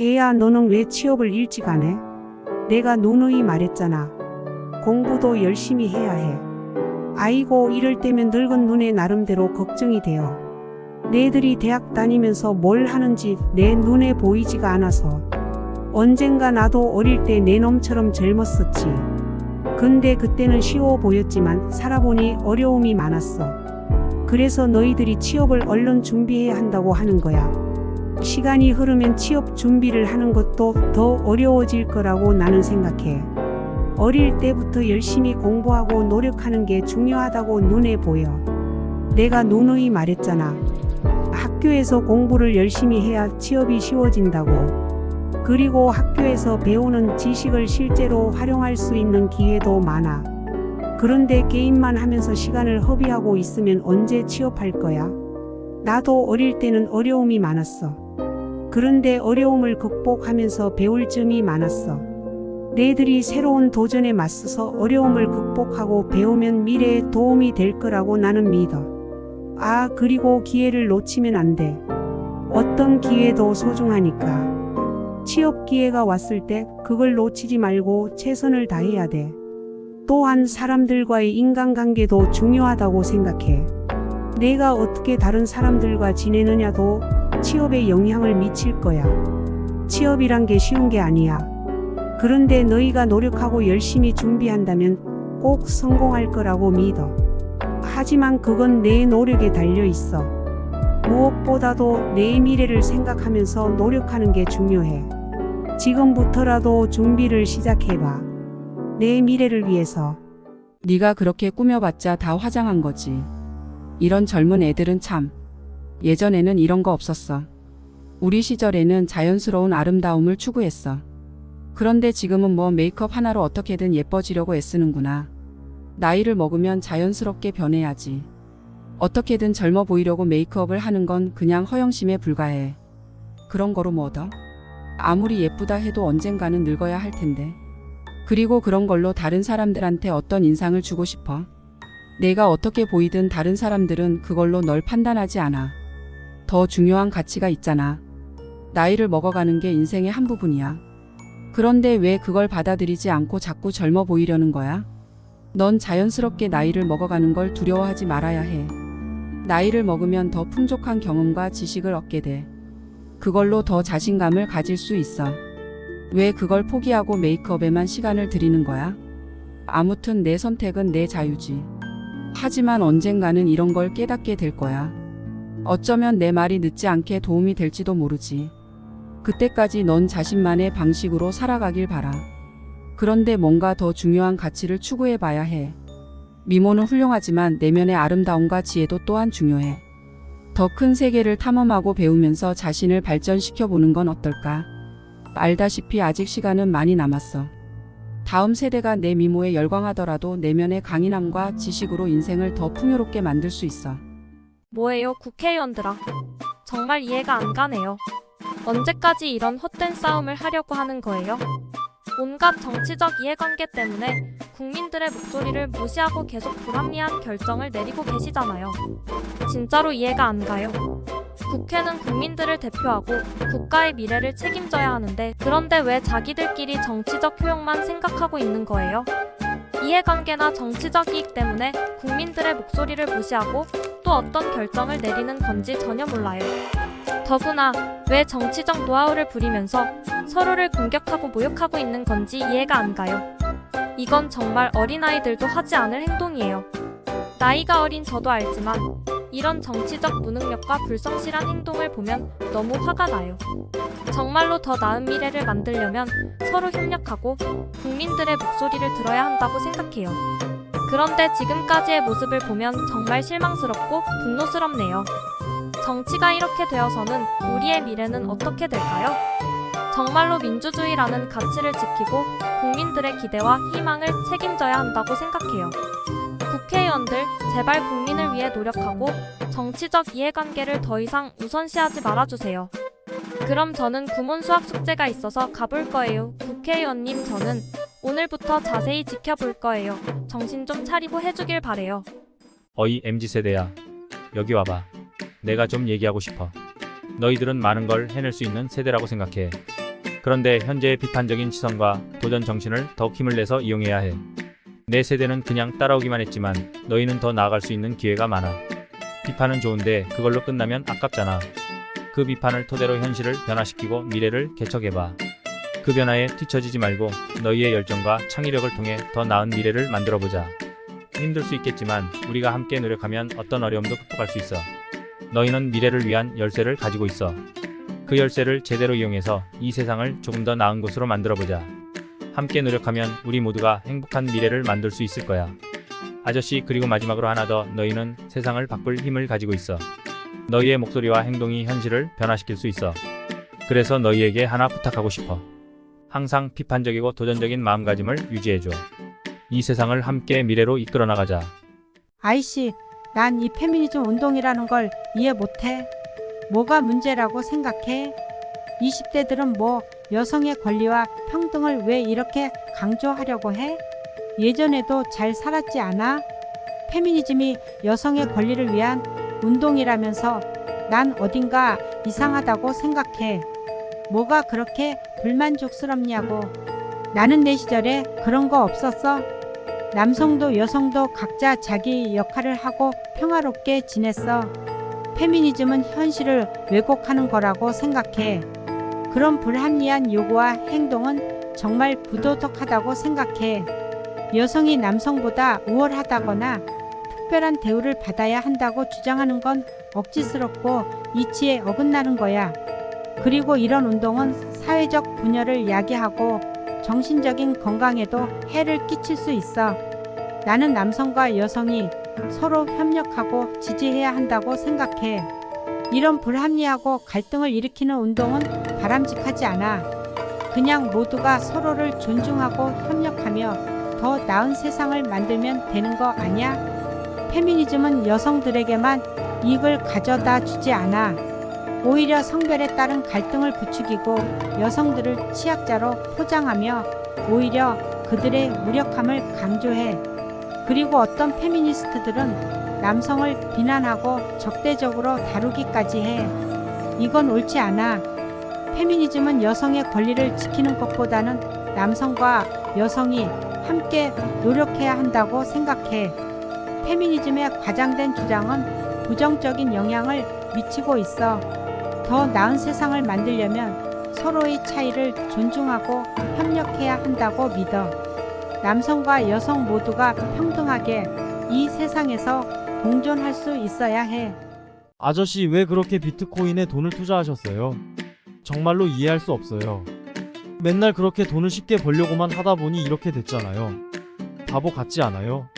애야 너는 왜 취업을 일찍 안 해? 내가 누누이 말했잖아. 공부도 열심히 해야 해. 아이고 이럴 때면 늙은 눈에 나름대로 걱정이 돼요. 내들이 대학 다니면서 뭘 하는지 내 눈에 보이지가 않아서 언젠가 나도 어릴 때 내 놈처럼 젊었었지. 근데 그때는 쉬워 보였지만 살아보니 어려움이 많았어. 그래서 너희들이 취업을 얼른 준비해야 한다고 하는 거야. 시간이 흐르면 취업 준비를 하는 것도 더 어려워질 거라고 나는 생각해. 어릴 때부터 열심히 공부하고 노력하는 게 중요하다고 눈에 보여. 내가 누누이 말했잖아. 학교에서 공부를 열심히 해야 취업이 쉬워진다고. 그리고 학교에서 배우는 지식을 실제로 활용할 수 있는 기회도 많아. 그런데 게임만 하면서 시간을 허비하고 있으면 언제 취업할 거야? 나도 어릴 때는 어려움이 많았어. 그런데 어려움을 극복하면서 배울 점이 많았어. 내들이 새로운 도전에 맞서서 어려움을 극복하고 배우면 미래에 도움이 될 거라고 나는 믿어. 아, 그리고 기회를 놓치면 안 돼. 어떤 기회도 소중하니까. 취업 기회가 왔을 때 그걸 놓치지 말고 최선을 다해야 돼. 또한 사람들과의 인간관계도 중요하다고 생각해. 내가 어떻게 다른 사람들과 지내느냐도 취업에 영향을 미칠 거야. 취업이란 게 쉬운 게 아니야. 그런데 너희가 노력하고 열심히 준비한다면 꼭 성공할 거라고 믿어. 하지만 그건 내 노력에 달려 있어. 무엇보다도 내 미래를 생각하면서 노력하는 게 중요해. 지금부터라도 준비를 시작해봐. 내 미래를 위해서. 네가 그렇게 꾸며봤자 다 화장한 거지. 이런 젊은 애들은 참. 예전에는 이런 거 없었어. 우리 시절에는 자연스러운 아름다움을 추구했어. 그런데 지금은 뭐 메이크업 하나로 어떻게든 예뻐지려고 애쓰는구나. 나이를 먹으면 자연스럽게 변해야지. 어떻게든 젊어 보이려고 메이크업을 하는 건 그냥 허영심에 불과해. 그런 거로 뭐 얻어? 아무리 예쁘다 해도 언젠가는 늙어야 할 텐데. 그리고 그런 걸로 다른 사람들한테 어떤 인상을 주고 싶어. 내가 어떻게 보이든 다른 사람들은 그걸로 널 판단하지 않아. 더 중요한 가치가 있잖아. 나이를 먹어가는 게 인생의 한 부분이야. 그런데 왜 그걸 받아들이지 않고 자꾸 젊어 보이려는 거야? 넌 자연스럽게 나이를 먹어가는 걸 두려워하지 말아야 해. 나이를 먹으면 더 풍족한 경험과 지식을 얻게 돼. 그걸로 더 자신감을 가질 수 있어. 왜 그걸 포기하고 메이크업에만 시간을 들이는 거야? 아무튼 내 선택은 내 자유지. 하지만 언젠가는 이런 걸 깨닫게 될 거야. 어쩌면 내 말이 늦지 않게 도움이 될지도 모르지. 그때까지 넌 자신만의 방식으로 살아가길 바라. 그런데 뭔가 더 중요한 가치를 추구해 봐야 해. 미모는 훌륭하지만 내면의 아름다움과 지혜도 또한 중요해. 더 큰 세계를 탐험하고 배우면서 자신을 발전시켜 보는 건 어떨까? 알다시피 아직 시간은 많이 남았어. 다음 세대가 내 미모에 열광하더라도 내면의 강인함과 지식으로 인생을 더 풍요롭게 만들 수 있어. 뭐예요, 국회의원들아? 정말 이해가 안 가네요. 언제까지 이런 헛된 싸움을 하려고 하는 거예요? 온갖 정치적 이해관계 때문에 국민들의 목소리를 무시하고 계속 불합리한 결정을 내리고 계시잖아요. 진짜로 이해가 안 가요. 국회는 국민들을 대표하고 국가의 미래를 책임져야 하는데 그런데 왜 자기들끼리 정치적 효용만 생각하고 있는 거예요? 이해관계나 정치적 이익 때문에 국민들의 목소리를 무시하고 또 어떤 결정을 내리는 건지 전혀 몰라요. 더구나 왜 정치적 노하우를 부리면서 서로를 공격하고 모욕하고 있는 건지 이해가 안 가요. 이건 정말 어린아이들도 하지 않을 행동이에요. 나이가 어린 저도 알지만 이런 정치적 무능력과 불성실한 행동을 보면 너무 화가 나요. 정말로 더 나은 미래를 만들려면 서로 협력하고 국민들의 목소리를 들어야 한다고 생각해요. 그런데 지금까지의 모습을 보면 정말 실망스럽고 분노스럽네요. 정치가 이렇게 되어서는 우리의 미래는 어떻게 될까요? 정말로 민주주의라는 가치를 지키고 국민들의 기대와 희망을 책임져야 한다고 생각해요. 국회의원들, 제발 국민을 위해 노력하고 정치적 이해관계를 더 이상 우선시하지 말아주세요. 그럼 저는 구몬 수학 숙제가 있어서 가볼 거예요. 국회의원님, 저는 오늘부터 자세히 지켜볼 거예요. 정신 좀 차리고 해주길 바래요. 어이 MZ세대야. 여기 와봐. 내가 좀 얘기하고 싶어. 너희들은 많은 걸 해낼 수 있는 세대라고 생각해. 그런데 현재의 비판적인 시선과 도전 정신을 더욱 힘을 내서 이용해야 해. 내 세대는 그냥 따라오기만 했지만 너희는 더 나아갈 수 있는 기회가 많아. 비판은 좋은데 그걸로 끝나면 아깝잖아. 그 비판을 토대로 현실을 변화시키고 미래를 개척해봐. 그 변화에 뒤처지지 말고 너희의 열정과 창의력을 통해 더 나은 미래를 만들어보자. 힘들 수 있겠지만 우리가 함께 노력하면 어떤 어려움도 극복할 수 있어. 너희는 미래를 위한 열쇠를 가지고 있어. 그 열쇠를 제대로 이용해서 이 세상을 조금 더 나은 곳으로 만들어보자. 함께 노력하면 우리 모두가 행복한 미래를 만들 수 있을 거야. 아저씨 그리고 마지막으로 하나 더 너희는 세상을 바꿀 힘을 가지고 있어. 너희의 목소리와 행동이 현실을 변화시킬 수 있어. 그래서 너희에게 하나 부탁하고 싶어. 항상 비판적이고 도전적인 마음가짐을 유지해줘. 이 세상을 함께 미래로 이끌어 나가자. 아이씨, 난 이 페미니즘 운동이라는 걸 이해 못해. 뭐가 문제라고 생각해? 20대들은 뭐 여성의 권리와 평등을 왜 이렇게 강조하려고 해? 예전에도 잘 살았지 않아? 페미니즘이 여성의 권리를 위한 운동이라면서 난 어딘가 이상하다고 생각해. 뭐가 그렇게 불만족스럽냐고. 나는 내 시절에 그런 거 없었어. 남성도 여성도 각자 자기 역할을 하고 평화롭게 지냈어. 페미니즘은 현실을 왜곡하는 거라고 생각해. 그런 불합리한 요구와 행동은 정말 부도덕하다고 생각해. 여성이 남성보다 우월하다거나 특별한 대우를 받아야 한다고 주장하는 건 억지스럽고 이치에 어긋나는 거야. 그리고 이런 운동은 사회적 분열을 야기하고 정신적인 건강에도 해를 끼칠 수 있어. 나는 남성과 여성이 서로 협력하고 지지해야 한다고 생각해. 이런 불합리하고 갈등을 일으키는 운동은 바람직하지 않아. 그냥 모두가 서로를 존중하고 협력하며 더 나은 세상을 만들면 되는 거 아니야? 페미니즘은 여성들에게만 이익을 가져다 주지 않아. 오히려 성별에 따른 갈등을 부추기고 여성들을 취약자로 포장하며 오히려 그들의 무력함을 강조해. 그리고 어떤 페미니스트들은 남성을 비난하고 적대적으로 다루기까지 해. 이건 옳지 않아. 페미니즘은 여성의 권리를 지키는 것보다는 남성과 여성이 함께 노력해야 한다고 생각해. 페미니즘의 과장된 주장은 부정적인 영향을 미치고 있어. 더 나은 세상을 만들려면 서로의 차이를 존중하고 협력해야 한다고 믿어. 남성과 여성 모두가 평등하게 이 세상에서 공존할 수 있어야 해. 아저씨 왜 그렇게 비트코인에 돈을 투자하셨어요? 정말로 이해할 수 없어요. 맨날 그렇게 돈을 쉽게 벌려고만 하다 보니 이렇게 됐잖아요. 바보 같지 않아요?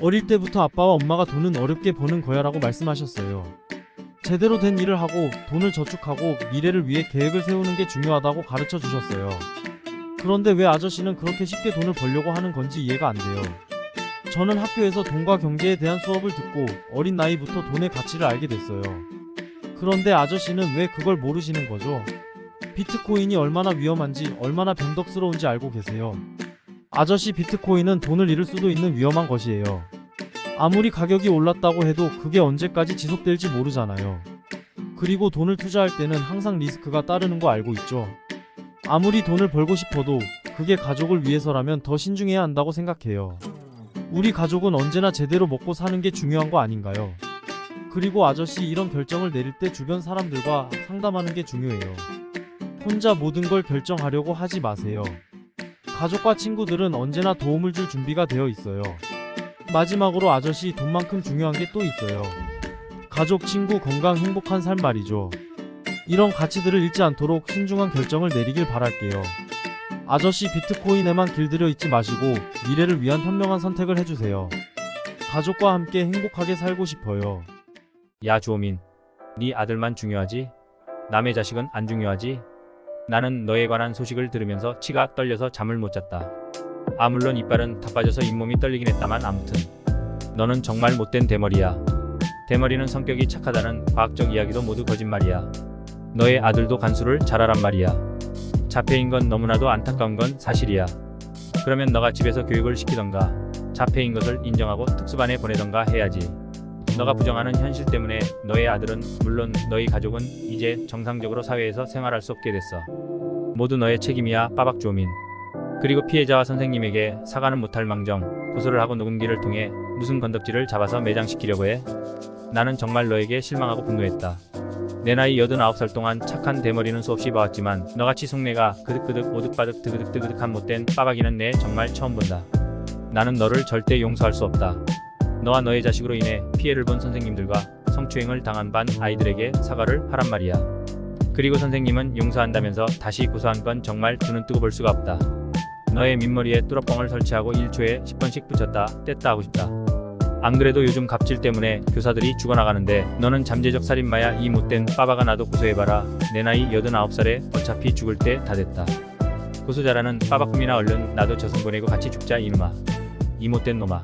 어릴 때부터 아빠와 엄마가 돈은 어렵게 버는 거야 라고 말씀하셨어요. 제대로 된 일을 하고 돈을 저축하고 미래를 위해 계획을 세우는 게 중요하다고 가르쳐 주셨어요. 그런데 왜 아저씨는 그렇게 쉽게 돈을 벌려고 하는 건지 이해가 안 돼요. 저는 학교에서 돈과 경제에 대한 수업을 듣고 어린 나이부터 돈의 가치를 알게 됐어요. 그런데 아저씨는 왜 그걸 모르시는 거죠? 비트코인이 얼마나 위험한지, 얼마나 변덕스러운지 알고 계세요. 아저씨 비트코인은 돈을 잃을 수도 있는 위험한 것이에요. 아무리 가격이 올랐다고 해도 그게 언제까지 지속될지 모르잖아요. 그리고 돈을 투자할 때는 항상 리스크가 따르는 거 알고 있죠. 아무리 돈을 벌고 싶어도 그게 가족을 위해서라면 더 신중해야 한다고 생각해요. 우리 가족은 언제나 제대로 먹고 사는 게 중요한 거 아닌가요? 그리고 아저씨 이런 결정을 내릴 때 주변 사람들과 상담하는 게 중요해요. 혼자 모든 걸 결정하려고 하지 마세요. 가족과 친구들은 언제나 도움을 줄 준비가 되어 있어요. 마지막으로 아저씨 돈만큼 중요한 게 또 있어요. 가족, 친구, 건강, 행복한 삶 말이죠. 이런 가치들을 잃지 않도록 신중한 결정을 내리길 바랄게요. 아저씨 비트코인에만 길들여 있지 마시고 미래를 위한 현명한 선택을 해주세요. 가족과 함께 행복하게 살고 싶어요. 야 주호민, 네 아들만 중요하지? 남의 자식은 안 중요하지? 나는 너에 관한 소식을 들으면서 치가 떨려서 잠을 못 잤다. 아 물론 이빨은 다 빠져서 잇몸이 떨리긴 했다만 아무튼 너는 정말 못된 대머리야. 대머리는 성격이 착하다는 과학적 이야기도 모두 거짓말이야. 너의 아들도 간수를 잘하란 말이야. 자폐인 건 너무나도 안타까운 건 사실이야. 그러면 너가 집에서 교육을 시키던가 자폐인 것을 인정하고 특수반에 보내던가 해야지. 너가 부정하는 현실 때문에 너의 아들은 물론 너희 가족은 이제 정상적으로 사회에서 생활할 수 없게 됐어. 모두 너의 책임이야 빠박 주호민. 그리고 피해자와 선생님에게 사과는 못할 망정 고소를 하고 녹음기를 통해 무슨 건덕지를 잡아서 매장시키려고 해. 나는 정말 너에게 실망하고 분노했다. 내 나이 89살 동안 착한 대머리는 수없이 봐왔지만 너같이 속내가 그득그득 오득바득 드그득드그득한 못된 빠박이는 내 정말 처음 본다. 나는 너를 절대 용서할 수 없다. 너와 너의 자식으로 인해 피해를 본 선생님들과 성추행을 당한 반 아이들에게 사과를 하란 말이야. 그리고 선생님은 용서한다면서 다시 고소한 건 정말 두는 뜨고 볼 수가 없다. 너의 민머리에 뚫어뻥을 설치하고 1초에 10번씩 붙였다 뗐다 하고 싶다. 안 그래도 요즘 갑질 때문에 교사들이 죽어나가는데 너는 잠재적 살인마야 이 못된 빠바가 나도 고소해봐라. 내 나이 89살에 어차피 죽을 때 다 됐다. 고소자라는 빠바꿈이나 얼른 나도 저승 보내고 같이 죽자 이놈아. 이 못된 놈아.